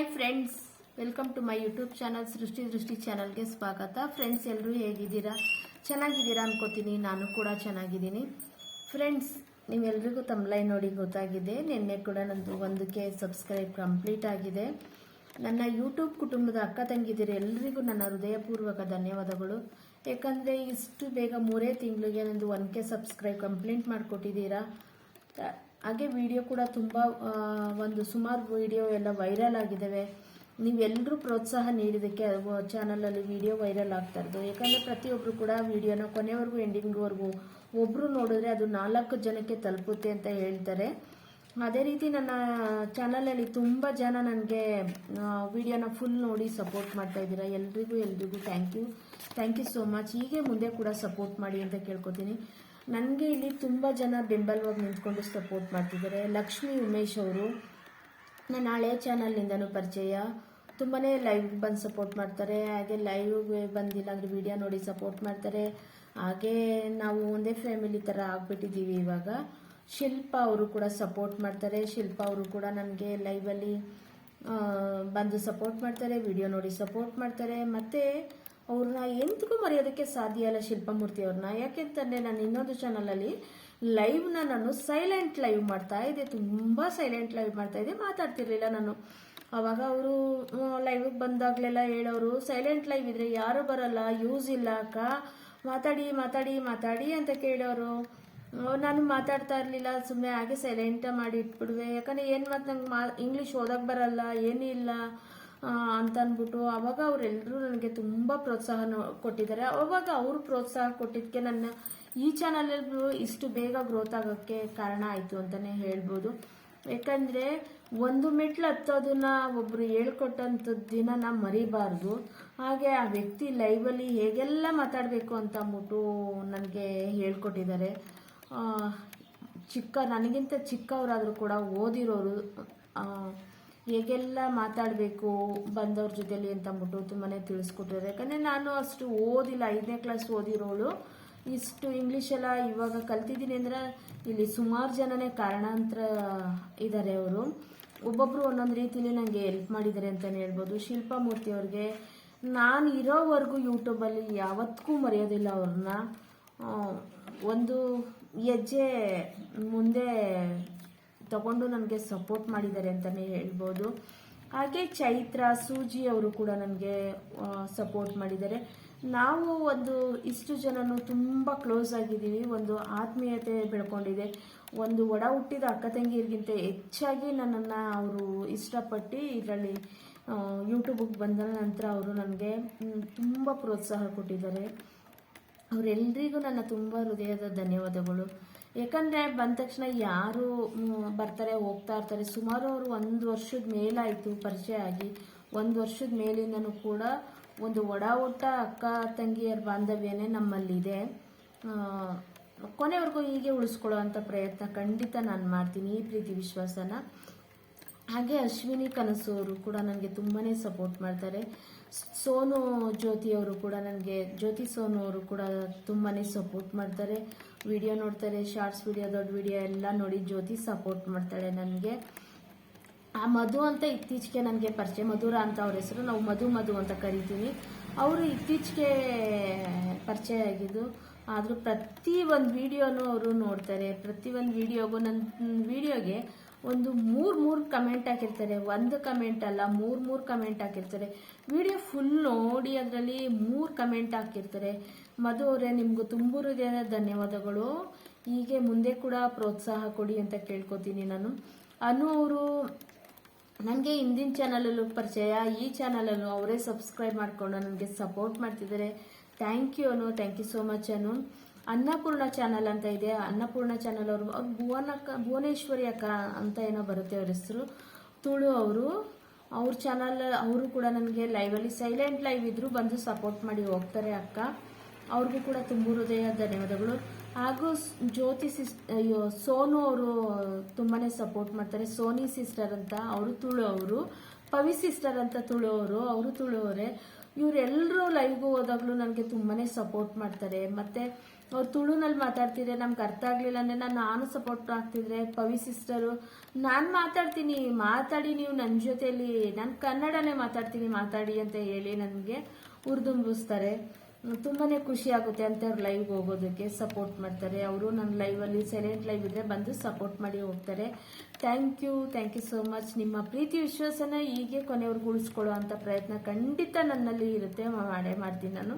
Hi friends welcome to my YouTube channel Srishti Drishti ಚಾನಲ್ಗೆ ಸ್ವಾಗತ. Friends ಎಲ್ಲರೂ ಹೇಗಿದ್ದೀರಾ? ಚೆನ್ನಾಗಿದ್ದೀರಾ ಅನ್ಕೋತೀನಿ, ನಾನು ಕೂಡ ಚೆನ್ನಾಗಿದ್ದೀನಿ. ಫ್ರೆಂಡ್ಸ್ ನೀವೆಲ್ರಿಗೂ ತಮ್ಲೈ ನೋಡಿ ಗೊತ್ತಾಗಿದೆ. ನಿನ್ನೆ ಕೂಡ ಒಂದು ಕೆ ಸಬ್ಸ್ಕ್ರೈಬ್ ಕಂಪ್ಲೀಟ್ ಆಗಿದೆ. ನನ್ನ ಯೂಟ್ಯೂಬ್ ಕುಟುಂಬದ ಅಕ್ಕ ತಂಗಿದಿರ ಎಲ್ಲರಿಗೂ ನನ್ನ ಹೃದಯಪೂರ್ವಕ ಧನ್ಯವಾದಗಳು. ಯಾಕಂದರೆ ಇಷ್ಟು ಬೇಗ ಮೂರೇ ತಿಂಗಳಿಗೆ ನಂದು ಒನ್ ಕೆ ಸಬ್ಸ್ಕ್ರೈಬ್ ಕಂಪ್ಲೀಟ್ ಮಾಡಿಕೊಟ್ಟಿದ್ದೀರಾ? ಹಾಗೆ ವಿಡಿಯೋ ಕೂಡ ತುಂಬ ಒಂದು ಸುಮಾರು ವಿಡಿಯೋ ಎಲ್ಲ ವೈರಲ್ ಆಗಿದ್ದಾವೆ. ನೀವೆಲ್ಲರೂ ಪ್ರೋತ್ಸಾಹ ನೀಡಿದ್ದಕ್ಕೆ ಚಾನಲಲ್ಲಿ ವಿಡಿಯೋ ವೈರಲ್ ಆಗ್ತಾ ಇರೋದು. ಯಾಕಂದರೆ ಪ್ರತಿಯೊಬ್ಬರು ಕೂಡ ವಿಡಿಯೋನ ಕೊನೆವರೆಗೂ ಎಂಡಿಂಗ್ವರೆಗೂ ಒಬ್ಬರು ನೋಡಿದ್ರೆ ಅದು ನಾಲ್ಕು ಜನಕ್ಕೆ ತಲುಪುತ್ತೆ ಅಂತ ಹೇಳ್ತಾರೆ. ಅದೇ ರೀತಿ ನನ್ನ ಚಾನಲಲ್ಲಿ ತುಂಬ ಜನ ನನಗೆ ವಿಡಿಯೋನ ಫುಲ್ ನೋಡಿ ಸಪೋರ್ಟ್ ಮಾಡ್ತಾ ಇದ್ದೀರಾ. ಎಲ್ರಿಗೂ ಎಲ್ರಿಗೂ thank you thank you so much ಹೀಗೆ ಮುಂದೆ ಕೂಡ ಸಪೋರ್ಟ್ ಮಾಡಿ ಅಂತ ಕೇಳ್ಕೊತೀನಿ. ನನಗೆ ಇಲ್ಲಿ ತುಂಬ ಜನ ಬೆಂಬಲವಾಗಿ ನಿಂತ್ಕೊಂಡು ಸಪೋರ್ಟ್ ಮಾಡ್ತಿದ್ದಾರೆ. ಲಕ್ಷ್ಮಿ ಉಮೇಶ್ ಅವರು. ನನ್ನ ಹಳೆ ಚಾನಲ್ನಿಂದನೂ ಪರಿಚಯ. ತುಂಬಾ ಲೈವ್ ಬಂದು ಸಪೋರ್ಟ್ ಮಾಡ್ತಾರೆ. ಹಾಗೆ ಲೈವ್ ಬಂದಿಲ್ಲ ಅಂದರೆ ವಿಡಿಯೋ ನೋಡಿ ಸಪೋರ್ಟ್ ಮಾಡ್ತಾರೆ. ಹಾಗೆ ನಾವು ಒಂದೇ ಫ್ಯಾಮಿಲಿ ಥರ ಆಗ್ಬಿಟ್ಟಿದ್ದೀವಿ ಇವಾಗ. ಶಿಲ್ಪ ಅವರು ಕೂಡ ಸಪೋರ್ಟ್ ಮಾಡ್ತಾರೆ. ಶಿಲ್ಪ ಅವರು ಕೂಡ ನನಗೆ ಲೈವಲ್ಲಿ ಬಂದು ಸಪೋರ್ಟ್ ಮಾಡ್ತಾರೆ ವಿಡಿಯೋ ನೋಡಿ ಸಪೋರ್ಟ್ ಮಾಡ್ತಾರೆ. ಮತ್ತು ಅವ್ರನ್ನ ಎಂತಕ್ಕೂ ಮರೆಯೋದಕ್ಕೆ ಸಾಧ್ಯ ಇಲ್ಲ ಶಿಲ್ಪಮೂರ್ತಿ ಅವ್ರನ್ನ. ಯಾಕೆಂತಂದರೆ ನಾನು ಇನ್ನೊಂದು ಚಾನಲಲ್ಲಿ ಲೈವ್ನ ನಾನು ಸೈಲೆಂಟ್ ಲೈವ್ ಮಾಡ್ತಾ ಇದ್ದೆ. ತುಂಬ ಸೈಲೆಂಟ್ ಲೈವ್ ಮಾಡ್ತಾ ಇದ್ದೆ. ಮಾತಾಡ್ತಿರ್ಲಿಲ್ಲ ನಾನು. ಅವಾಗ ಅವರು ಲೈವಿಗೆ ಬಂದಾಗಲೆಲ್ಲ ಹೇಳೋರು ಸೈಲೆಂಟ್ ಲೈವ್ ಇದ್ರೆ ಯಾರು ಬರಲ್ಲ ಯೂಸ್ ಇಲ್ಲ ಅಕ್ಕ. ಮಾತಾಡಿ ಮಾತಾಡಿ ಮಾತಾಡಿ ಅಂತ ಕೇಳೋರು. ನಾನು ಮಾತಾಡ್ತಾ ಇರಲಿಲ್ಲ. ಸುಮ್ಮನೆ ಹಾಗೆ ಸೈಲೆಂಟ ಮಾಡಿ ಇಟ್ಬಿಡುವೆ ಯಾಕಂದರೆ ಏನು ಮತ್ತು ನಂಗೆ ಮಾ ಇಂಗ್ಲೀಷ್ ಓದೋಕೆ ಬರಲ್ಲ ಏನೂ ಇಲ್ಲ ಅಂತ ಅಂದ್ಬಿಟ್ಟು ಅವಾಗ ಅವರೆಲ್ಲರೂ ನನಗೆ ತುಂಬ ಪ್ರೋತ್ಸಾಹ ಕೊಟ್ಟಿದ್ದಾರೆ. ಅವಾಗ ಅವರು ಪ್ರೋತ್ಸಾಹ ಕೊಟ್ಟಿದ್ದಕ್ಕೆ ನನ್ನ ಈ ಚಾನಲಲ್ಲೂ ಇಷ್ಟು ಬೇಗ ಗ್ರೋತ್ ಆಗೋಕ್ಕೆ ಕಾರಣ ಆಯಿತು ಅಂತಲೇ ಹೇಳ್ಬೋದು. ಯಾಕಂದರೆ ಒಂದು ಮೆಟ್ಲು ಹತ್ತೋದನ್ನ ಒಬ್ಬರು ಹೇಳ್ಕೊಟ್ಟಂಥದ್ದಿನ ದಿನ ಮರಿಬಾರ್ದು. ಹಾಗೆ ಆ ವ್ಯಕ್ತಿ ಲೈವಲ್ಲಿ ಹೇಗೆಲ್ಲ ಮಾತಾಡಬೇಕು ಅಂತ ಅಂದ್ಬಿಟ್ಟು ನನಗೆ ಹೇಳ್ಕೊಟ್ಟಿದ್ದಾರೆ. ಚಿಕ್ಕ, ನನಗಿಂತ ಚಿಕ್ಕವರಾದರೂ ಕೂಡ ಓದಿರೋರು ಹೇಗೆಲ್ಲ ಮಾತಾಡಬೇಕು ಬಂದವ್ರ ಜೊತೆಲಿ ಅಂತ ಅಂದ್ಬಿಟ್ಟು ತುಂಬಾ ತಿಳಿಸ್ಕೊಟ್ಟಿದ್ದಾರೆ. ಯಾಕಂದರೆ ನಾನು ಅಷ್ಟು ಓದಿಲ್ಲ, ಐದನೇ ಕ್ಲಾಸ್ ಓದಿರೋಳು. ಇಷ್ಟು ಇಂಗ್ಲೀಷೆಲ್ಲ ಇವಾಗ ಕಲ್ತಿದ್ದೀನಿ ಅಂದ್ರೆ ಇಲ್ಲಿ ಸುಮಾರು ಜನನೇ ಕಾರಣಾಂತರ ಇದ್ದಾರೆ ಅವರು. ಒಬ್ಬೊಬ್ಬರು ಒಂದೊಂದು ರೀತಿಲಿ ನನಗೆ ಹೆಲ್ಪ್ ಮಾಡಿದ್ದಾರೆ ಅಂತಲೇ ಹೇಳ್ಬೋದು. ಶಿಲ್ಪಾ ಮೂರ್ತಿ ಅವ್ರಿಗೆ ನಾನು ಇರೋವರೆಗೂ ಯೂಟ್ಯೂಬಲ್ಲಿ ಯಾವತ್ತಿಗೂ ಮರೆಯೋದಿಲ್ಲ ಅವ್ರನ್ನ ಒಂದು ಹೆಜ್ಜೆ ಮುಂದೆ ತಗೊಂಡು ನನಗೆ ಸಪೋರ್ಟ್ ಮಾಡಿದ್ದಾರೆ ಅಂತಲೇ ಹೇಳ್ಬೋದು. ಹಾಗೆ ಚೈತ್ರ, ಸೂಜಿ ಅವರು ಕೂಡ ನನಗೆ ಸಪೋರ್ಟ್ ಮಾಡಿದ್ದಾರೆ. ನಾವು ಒಂದು ಇಷ್ಟು ಜನನು ತುಂಬ ಕ್ಲೋಸ್ ಆಗಿದ್ದೀವಿ. ಒಂದು ಆತ್ಮೀಯತೆ ಬೆಳ್ಕೊಂಡಿದೆ. ಒಂದು ಒಡ ಹುಟ್ಟಿದ ಅಕ್ಕ ತಂಗಿಯರಿಗಿಂತ ಹೆಚ್ಚಾಗಿ ನನ್ನನ್ನು ಅವರು ಇಷ್ಟಪಟ್ಟು ಇದರಲ್ಲಿ ಯೂಟ್ಯೂಬಿಗೆ ಬಂದ ನಂತರ ಅವರು ನನಗೆ ತುಂಬ ಪ್ರೋತ್ಸಾಹ ಕೊಟ್ಟಿದ್ದಾರೆ. ಅವರೆಲ್ಲರಿಗೂ ನನ್ನ ತುಂಬ ಹೃದಯದ ಧನ್ಯವಾದಗಳು. ಯಾಕಂದರೆ ಬಂದ ತಕ್ಷಣ ಯಾರು ಬರ್ತಾರೆ, ಹೋಗ್ತಾ ಇರ್ತಾರೆ. ಸುಮಾರು ಅವರು ಒಂದು ವರ್ಷದ ಮೇಲಾಯಿತು ಪರಿಚಯ ಆಗಿ. ಒಂದು ವರ್ಷದ ಮೇಲಿಂದನೂ ಕೂಡ ಒಂದು ಒಡ ಒಟ್ಟ ಅಕ್ಕ ತಂಗಿಯರ ಬಾಂಧವ್ಯನೇ ನಮ್ಮಲ್ಲಿದೆ. ಕೊನೆವರೆಗೂ ಹೀಗೆ ಉಳಿಸ್ಕೊಳ್ಳೋ ಅಂಥ ಪ್ರಯತ್ನ ಖಂಡಿತ ನಾನು ಮಾಡ್ತೀನಿ, ಈ ಪ್ರೀತಿ ವಿಶ್ವಾಸನ. ಹಾಗೆ ಅಶ್ವಿನಿ ಕನಸು ಅವರು ಕೂಡ ನನಗೆ ತುಂಬಾ ಸಪೋರ್ಟ್ ಮಾಡ್ತಾರೆ. ಸೋನು ಜ್ಯೋತಿ ಅವರು ಕೂಡ ನನಗೆ, ಜ್ಯೋತಿ ಸೋನು ಅವರು ಕೂಡ ತುಂಬಾ ಸಪೋರ್ಟ್ ಮಾಡ್ತಾರೆ. ವಿಡಿಯೋ ನೋಡ್ತಾರೆ ಶಾರ್ಟ್ಸ್ ವಿಡಿಯೋ ದೊಡ್ಡ ವಿಡಿಯೋ ಎಲ್ಲ ನೋಡಿ ಜ್ಯೋತಿ ಸಪೋರ್ಟ್ ಮಾಡ್ತಾಳೆ ನನಗೆ. ಆ ಮಧು ಅಂತ ಇತ್ತೀಚೆಗೆ ನನಗೆ ಪರಿಚಯ, ಮಧುರ ಅಂತ ಅವ್ರ ಹೆಸರು, ನಾವು ಮಧು ಮಧು ಅಂತ ಕರಿತೀವಿ. ಅವರು ಇತ್ತೀಚೆಗೆ ಪರಿಚಯ ಆಗಿದ್ದು, ಆದರೂ ಪ್ರತಿ ಒಂದು ವಿಡಿಯೋನೂ ಅವರು ನೋಡ್ತಾರೆ. ಪ್ರತಿ ಒಂದು ವಿಡಿಯೋಗೂ ನನ್ನ ವಿಡಿಯೋಗೆ ಒಂದು ಮೂರು ಮೂರು ಕಮೆಂಟ್ ಹಾಕಿರ್ತಾರೆ. ಒಂದು ಕಮೆಂಟ್ ಅಲ್ಲ, ಮೂರು ಮೂರು ಕಮೆಂಟ್ ಹಾಕಿರ್ತಾರೆ. ವಿಡಿಯೋ ಫುಲ್ ನೋಡಿ, ಅದರಲ್ಲಿ ಮೂರು ಕಮೆಂಟ್ ಹಾಕಿರ್ತಾರೆ. ಮಧು ಅವರೇ, ನಿಮಗೂ ಹೃದಯದ ಧನ್ಯವಾದಗಳು. ಹೀಗೆ ಮುಂದೆ ಕೂಡ ಪ್ರೋತ್ಸಾಹ ಕೊಡಿ ಅಂತ ಕೇಳ್ಕೊತೀನಿ ನಾನು. ಅನು ಅವರು ನನಗೆ ಹಿಂದಿನ ಚಾನಲಲ್ಲೂ ಪರಿಚಯ. ಈ ಚಾನಲಲ್ಲೂ ಅವರೇ ಸಬ್ಸ್ಕ್ರೈಬ್ ಮಾಡಿಕೊಂಡು ನನಗೆ ಸಪೋರ್ಟ್ ಮಾಡ್ತಿದ್ದಾರೆ. Thank you Anu thank you so much Anu. Annapurna channel ಅಂತ ಇದೆ. ಅನ್ನಪೂರ್ಣ ಚಾನಲ್ ಅವರು ಭುವನಕ್ಕ ಭುವನೇಶ್ವರಿ ಅಕ್ಕ ಅಂತ ಏನೋ ಬರುತ್ತೆ ಅವ್ರ ಹೆಸರು. ತುಳು ಅವರು. ಅವ್ರ ಚಾನಲ್ ಅವರು ಕೂಡ ನನಗೆ ಲೈವಲ್ಲಿ ಸೈಲೆಂಟ್ ಲೈವ್ ಇದ್ದರೂ ಬಂದು ಸಪೋರ್ಟ್ ಮಾಡಿ ಹೋಗ್ತಾರೆ ಅಕ್ಕ. ಅವ್ರಿಗೂ ಕೂಡ ತುಂಬ ಹೃದಯ ಧನ್ಯವಾದಗಳು. ಹಾಗೂ ಜ್ಯೋತಿ ಸಿಸ್ ಅಯ್ಯೋ, ಸೋನು ಅವರು ತುಂಬಾ ಸಪೋರ್ಟ್ ಮಾಡ್ತಾರೆ. ಸೋನಿ ಸಿಸ್ಟರ್ ಅಂತ, ಅವರು ತುಳು ಅವರು. ಪವಿ ಸಿಸ್ಟರ್ ಅಂತ ತುಳು ಅವರು ಅವರು ತುಳು ಅವರೇ. ಇವರೆಲ್ಲರೂ ಲೈವ್ಗೂ ಹೋದಾಗಲೂ ನನಗೆ ತುಂಬಾ ಸಪೋರ್ಟ್ ಮಾಡ್ತಾರೆ. ಮತ್ತು ಅವ್ರು ತುಳುನಲ್ಲಿ ಮಾತಾಡ್ತಿದ್ರೆ ನಮ್ಗೆ ಅರ್ಥ ಆಗ್ಲಿಲ್ಲ ಅಂದ್ರೆ ನಾನು ನಾನು ಸಪೋರ್ಟ್ ಆಗ್ತಿದ್ರೆ, ಪವಿ ಸಿಸ್ಟರು ನಾನು ಮಾತಾಡ್ತೀನಿ, ಮಾತಾಡಿ ನೀವು ನನ್ನ ಜೊತೆಯಲ್ಲಿ ನಾನು ಕನ್ನಡನೇ ಮಾತಾಡ್ತೀನಿ, ಮಾತಾಡಿ ಅಂತ ಹೇಳಿ ನನಗೆ ಉರ್ದುಂಬಿಸ್ತಾರೆ. ತುಂಬಾನೇ ಖುಷಿ ಆಗುತ್ತೆ ಅಂತ ಅವ್ರು ಲೈವ್ ಹೋಗೋದಕ್ಕೆ ಸಪೋರ್ಟ್ ಮಾಡ್ತಾರೆ. ಅವರು ನನ್ನ ಲೈವಲ್ಲಿ ಸೈಲೆಂಟ್ ಲೈವ್ ಇದ್ರೆ ಬಂದು ಸಪೋರ್ಟ್ ಮಾಡಿ ಹೋಗ್ತಾರೆ. Thank you thank you so much ನಿಮ್ಮ ಪ್ರೀತಿ ವಿಶ್ವಾಸನ ಹೀಗೆ ಕೊನೆಯವ್ರಿಗೆ ಉಳಿಸ್ಕೊಳ್ಳೋ ಅಂತ ಪ್ರಯತ್ನ ಖಂಡಿತ ನನ್ನಲ್ಲಿ ಇರುತ್ತೆ. ಮಾಡೇ ಮಾಡ್ತೀನಿ ನಾನು.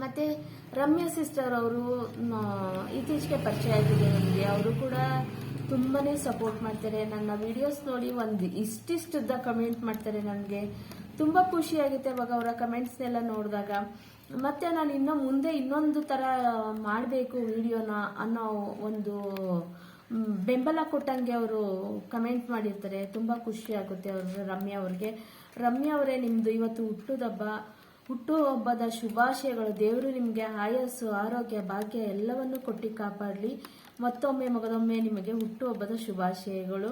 ಮತ್ತೆ ರಮ್ಯಾ ಸಿಸ್ಟರ್ ಅವರು ಇತ್ತೀಚೆಗೆ ಪರಿಚಯ ಆಗಿದೆ ನನಗೆ ಅವರು ಕೂಡ ತುಂಬಾನೇ ಸಪೋರ್ಟ್ ಮಾಡ್ತಾರೆ. ನನ್ನ ವಿಡಿಯೋಸ್ ನೋಡಿ ಒಂದು ಇಷ್ಟಿಷ್ಟುದ್ದ ಕಮೆಂಟ್ ಮಾಡ್ತಾರೆ ನನಗೆ. ತುಂಬ ಖುಷಿ ಆಗುತ್ತೆ ಅವಾಗ ಅವರ ಕಮೆಂಟ್ಸ್ನೆಲ್ಲ ನೋಡಿದಾಗ. ಮತ್ತೆ ನಾನು ಇನ್ನೂ ಮುಂದೆ ಇನ್ನೊಂದು ಥರ ಮಾಡಬೇಕು ವಿಡಿಯೋನ ಅನ್ನೋ ಒಂದು ಬೆಂಬಲ ಕೊಟ್ಟಂಗೆ ಅವರು ಕಮೆಂಟ್ ಮಾಡಿರ್ತಾರೆ. ತುಂಬ ಖುಷಿ ಆಗುತ್ತೆ ಅವರು, ರಮ್ಯಾ ಅವ್ರಿಗೆ. ರಮ್ಯಾ ಅವರೇ ನಿಮ್ಮದು ಇವತ್ತು ಹುಟ್ಟುದಬ್ಬ. ಹುಟ್ಟುಹಬ್ಬದ ಶುಭಾಶಯಗಳು. ದೇವರು ನಿಮಗೆ ಆಯಸ್ಸು, ಆರೋಗ್ಯ, ಭಾಗ್ಯ ಎಲ್ಲವನ್ನು ಕೊಟ್ಟು ಕಾಪಾಡಲಿ. ಮತ್ತೊಮ್ಮೆ ಮಗದೊಮ್ಮೆ ನಿಮಗೆ ಹುಟ್ಟುಹಬ್ಬದ ಶುಭಾಶಯಗಳು.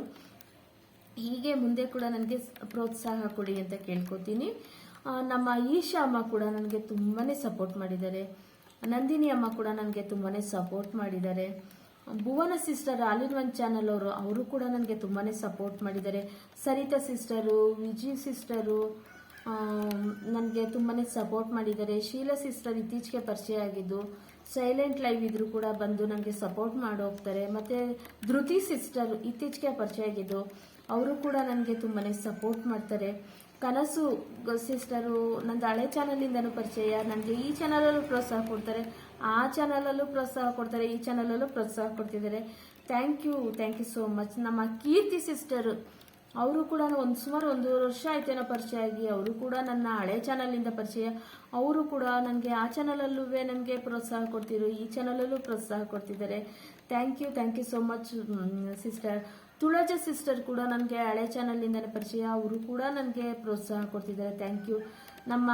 ಹೀಗೆ ಮುಂದೆ ಕೂಡ ನನಗೆ ಪ್ರೋತ್ಸಾಹ ಕೊಡಿ ಅಂತ ಕೇಳ್ಕೊತೀನಿ. ನಮ್ಮ ಈಶಾ ಅಮ್ಮ ಕೂಡ ನನಗೆ ತುಂಬಾ ಸಪೋರ್ಟ್ ಮಾಡಿದ್ದಾರೆ. ನಂದಿನಿ ಅಮ್ಮ ಕೂಡ ನನಗೆ ತುಂಬಾ ಸಪೋರ್ಟ್ ಮಾಡಿದ್ದಾರೆ. Bhuvana sister all one channel ಅವರು ಅವರು ಕೂಡ ನನಗೆ ತುಂಬಾ ಸಪೋರ್ಟ್ ಮಾಡಿದ್ದಾರೆ. ಸರಿತಾ ಸಿಸ್ಟರು ವಿಜಿ ಸಿಸ್ಟರು ನನಗೆ ತುಂಬಾ ಸಪೋರ್ಟ್ ಮಾಡಿದ್ದಾರೆ. ಶೀಲಾ ಸಿಸ್ಟರ್ ಇತ್ತೀಚೆಗೆ ಪರಿಚಯ ಆಗಿದ್ದು ಸೈಲೆಂಟ್ ಲೈವ್ ಇದ್ರು ಕೂಡ ಬಂದು ನನಗೆ ಸಪೋರ್ಟ್ ಮಾಡಿ ಹೋಗ್ತಾರೆ. ಮತ್ತೆ ಧೃತಿ ಸಿಸ್ಟರ್ ಇತ್ತೀಚೆಗೆ ಪರಿಚಯ ಆಗಿದ್ದು, ಅವರು ಕೂಡ ನನಗೆ ತುಂಬಾ ಸಪೋರ್ಟ್ ಮಾಡ್ತಾರೆ. ಕನಸು ಸಿಸ್ಟರು ನಂದು ಹಳೆ ಚಾನಲಿಂದನೂ ಪರಿಚಯ. ನನಗೆ ಈ ಚಾನಲಲ್ಲೂ ಪ್ರೋತ್ಸಾಹ ಕೊಡ್ತಾರೆ. ಆ ಚಾನಲಲ್ಲೂ ಪ್ರೋತ್ಸಾಹ ಕೊಡ್ತಾರೆ. ಈ ಚಾನಲಲ್ಲೂ ಪ್ರೋತ್ಸಾಹ ಕೊಡ್ತಿದ್ದಾರೆ. Thank you thank you so much ನಮ್ಮ ಕೀರ್ತಿ ಸಿಸ್ಟರು ಅವರು ಕೂಡ ಒಂದು ಸುಮಾರು ಒಂದು ವರ್ಷ ಆಯ್ತೇನೋ ಪರಿಚಯ ಆಗಿ, ಅವರು ಕೂಡ ನನ್ನ ಹಳೆ ಚಾನಲಿಂದ ಪರಿಚಯ. ಅವರು ಕೂಡ ನನಗೆ ಆ ಚಾನಲಲ್ಲೂ ನನಗೆ ಪ್ರೋತ್ಸಾಹ ಕೊಡ್ತಿದ್ರು, ಈ ಚಾನಲಲ್ಲೂ ಪ್ರೋತ್ಸಾಹ ಕೊಡ್ತಿದ್ದಾರೆ. Thank you thank you so much sister Tulaja sister ಕೂಡ ನನಗೆ ಹಳೆ ಚಾನಲಿಂದನೇ ಪರಿಚಯ, ಅವರು ಕೂಡ ನನಗೆ ಪ್ರೋತ್ಸಾಹ ಕೊಡ್ತಿದ್ದಾರೆ. ಥ್ಯಾಂಕ್ ಯು ನಮ್ಮ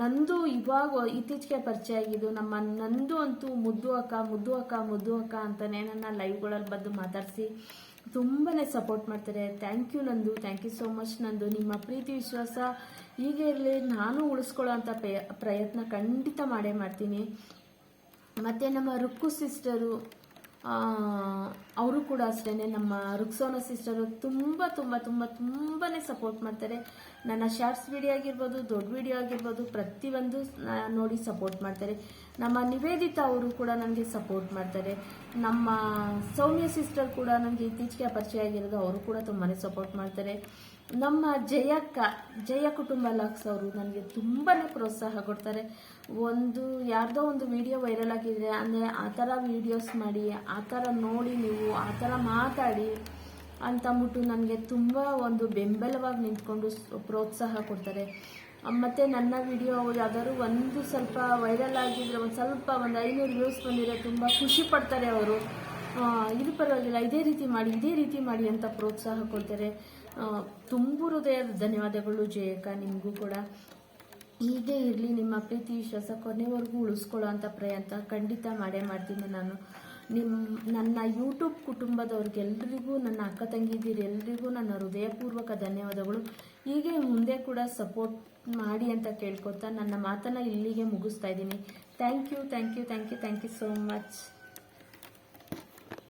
ನಂದು ಇವಾಗ ಇತ್ತೀಚೆಗೆ ಪರಿಚಯ ಆಗಿದ್ದು, ನಮ್ಮ ನಂದು ಅಂತೂ ಮುದ್ದು ಅಕ್ಕ ಮುದ್ದು ಅಕ್ಕ ಮುದ್ದು ಅಕ್ಕ ಅಂತಲೇ ನನ್ನ ಲೈವ್ಗಳಲ್ಲಿ ಬಂದು ಮಾತಾಡಿಸಿ. ತುಂಬಾನೇ ಸಪೋರ್ಟ್ ಮಾಡ್ತಾರೆ. ಥ್ಯಾಂಕ್ ಯು ನಂದು ಥ್ಯಾಂಕ್ ಯು ಸೋ ಮಚ್ ನಂದು. ನಿಮ್ಮ ಪ್ರೀತಿ, ವಿಶ್ವಾಸ ಹೀಗೆ ಇರಲಿ ನಾನು ಉಳಿಸ್ಕೊಳ್ಳೋ ಅಂಥ ಪ್ರಯತ್ನ ಖಂಡಿತ ಮಾಡೇ ಮಾಡ್ತೀನಿ. ಮತ್ತು ನಮ್ಮ ರುಕ್ಕು ಸಿಸ್ಟರು ಅವರು ಕೂಡ ಅಷ್ಟೇ ನಮ್ಮ ರುಕ್ಸೋನ ಸಿಸ್ಟರು ತುಂಬ ತುಂಬ ತುಂಬ ತುಂಬಾ ಸಪೋರ್ಟ್ ಮಾಡ್ತಾರೆ. ನನ್ನ ಶಾರ್ಟ್ಸ್ ವಿಡಿಯೋ ಆಗಿರ್ಬೋದು, ದೊಡ್ಡ ವಿಡಿಯೋ ಆಗಿರ್ಬೋದು, ಪ್ರತಿಯೊಂದು ನೋಡಿ ಸಪೋರ್ಟ್ ಮಾಡ್ತಾರೆ. ನಮ್ಮ ನಿವೇದಿತಾ ಅವರು ಕೂಡ ನನಗೆ ಸಪೋರ್ಟ್ ಮಾಡ್ತಾರೆ. ನಮ್ಮ ಸೌಮ್ಯ ಸಿಸ್ಟರ್ ಕೂಡ ನನಗೆ ಇತ್ತೀಚೆಗೆ ಪರಿಚಯ ಆಗಿರೋದು, ಅವರು ಕೂಡ ತುಂಬಾ ಸಪೋರ್ಟ್ ಮಾಡ್ತಾರೆ. ನಮ್ಮ ಜಯಕ್ಕ, ಜಯ ಕುಟುಂಬ ಲಾಕ್ಸ್ ಅವರು ನನಗೆ ತುಂಬಾ ಪ್ರೋತ್ಸಾಹ ಕೊಡ್ತಾರೆ. ಒಂದು, ಯಾರ್ದೋ ಒಂದು ವಿಡಿಯೋ ವೈರಲ್ ಆಗಿದೆ ಅಂದರೆ ಆ ಥರ ವಿಡಿಯೋಸ್ ಮಾಡಿ, ಆ ಥರ ನೋಡಿ ನೀವು, ಆ ಥರ ಮಾತಾಡಿ ಅಂತಂದ್ಬಿಟ್ಟು ನನಗೆ ತುಂಬ ಒಂದು ಬೆಂಬಲವಾಗಿ ನಿಂತ್ಕೊಂಡು ಪ್ರೋತ್ಸಾಹ ಕೊಡ್ತಾರೆ. ಮತ್ತು ನನ್ನ ವಿಡಿಯೋ ಯಾವ್ದಾದ್ರು ಒಂದು ಸ್ವಲ್ಪ ವೈರಲ್ ಆಗಿದ್ರೆ ಒಂದು ಸ್ವಲ್ಪ ಒಂದು ಐನೂರು ವ್ಯೂಸ್ ಬಂದಿರೋ ತುಂಬ ಖುಷಿ ಪಡ್ತಾರೆ ಅವರು. ಇದು ಪರವಾಗಿಲ್ಲ, ಇದೇ ರೀತಿ ಮಾಡಿ, ಇದೇ ರೀತಿ ಮಾಡಿ ಅಂತ ಪ್ರೋತ್ಸಾಹ ಕೊಡ್ತಾರೆ. ತುಂಬು ಹೃದಯದ ಧನ್ಯವಾದಗಳು, ಜಯಕ್ಕ, ನಿಮಗೂ ಕೂಡ. ಹೀಗೆ ಇರಲಿ, ನಿಮ್ಮ ಪ್ರೀತಿ ವಿಶ್ವಾಸ ಕೊನೆವರೆಗೂ ಉಳಿಸ್ಕೊಳ್ಳೋ ಅಂಥ ಪ್ರಯತ್ನ ಖಂಡಿತ ಮಾಡೇ ಮಾಡ್ತೀನಿ ನಾನು. ನಿಮ್ಮ ನನ್ನ ಯೂಟ್ಯೂಬ್ ಕುಟುಂಬದವ್ರಿಗೆಲ್ರಿಗೂ, ನನ್ನ ಅಕ್ಕ ತಂಗಿದಿರು ಎಲ್ರಿಗೂ ನನ್ನ ಹೃದಯಪೂರ್ವಕ ಧನ್ಯವಾದಗಳು. ಹೀಗೆ ಮುಂದೆ ಕೂಡ ಸಪೋರ್ಟ್ ಮಾಡಿ ಅಂತ ಕೇಳ್ಕೊತಾ ನನ್ನ ಮಾತನ್ನು ಇಲ್ಲಿಗೆ ಮುಗಿಸ್ತಾ ಇದ್ದೀನಿ. Thank you thank you thank you thank you so much